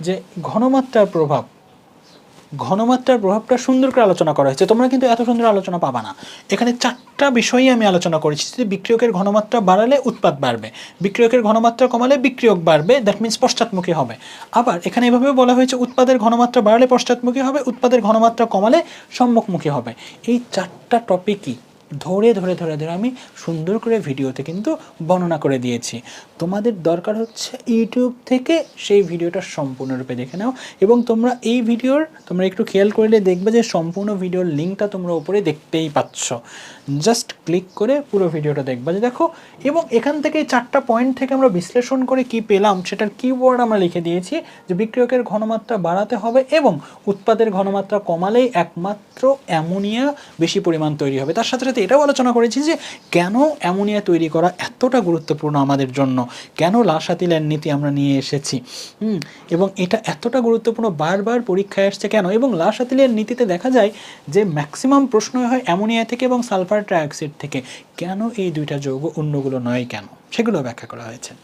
যে ঘনমাত্রার প্রভাব, ঘনমাত্রার প্রভাবটা সুন্দর করে আলোচনা করা হয়েছে। তোমরা কিন্তু এত সুন্দর আলোচনা পাবা না। এখানে চারটা বিষয়ই আমি আলোচনা করেছি যে বিক্রিয়কের ঘনমাত্রা বাড়ালে উৎপাদ বাড়বে, বিক্রিয়কের ঘনমাত্রা কমালে বিক্রিয়ক বাড়বে দ্যাট মিন্স পশ্চাৎমুখী হবে। আবার এখানে এভাবেও বলা হয়েছে উৎপাদের ঘনমাত্রা বাড়ালে পশ্চাৎমুখী হবে, উৎপাদের ঘনমাত্রা কমালে সম্মুখমুখী হবে। এই চারটা টপিকই ধরে ধরে ধরে ধরে আমি সুন্দর করে ভিডিওতে কিন্তু বর্ণনা করে দিয়েছি। তোমাদের দরকার হচ্ছে ইউটিউব থেকে সেই ভিডিওটা সম্পূর্ণরূপে দেখে নাও এবং তোমরা এই ভিডিওর, তোমরা একটু খেয়াল করলে দেখবে যে সম্পূর্ণ ভিডিওর লিঙ্কটা তোমরা উপরে দেখতেই পাচ্ছ। জাস্ট ক্লিক করে পুরো ভিডিওটা দেখবা যে দেখো, এবং এখান থেকে চারটা পয়েন্ট থেকে আমরা বিশ্লেষণ করে কি পেলাম সেটার কিওয়ার্ড আমরা লিখে দিয়েছি যে বিক্রিয়কের ঘনমাত্রা বাড়াতে হবে এবং উৎপাদের ঘনমাত্রা কমালেই একমাত্র অ্যামোনিয়া বেশি পরিমাণ তৈরি হবে। তার সাথে সাথে এটাও আলোচনা করেছি যে কেন অ্যামোনিয়া তৈরি করা এতটা গুরুত্বপূর্ণ আমাদের জন্য? কেন লাশাতিলের নীতি আমরা নিয়ে এসেছি? হুম, এবং এটা এতটা গুরুত্বপূর্ণ বারবার পরীক্ষায় আসছে কেন? এবং লাশাতিলের নীতিতে দেখা যায় যে ম্যাক্সিমাম প্রশ্ন হয় অ্যামোনিয়া থেকে এবং সালফার ট্রাইঅক্সাইড থেকে। কেন এই দুইটা যৌগ অন্যগুলো নয় কেন? সেগুলো ব্যাখ্যা করা হয়েছে।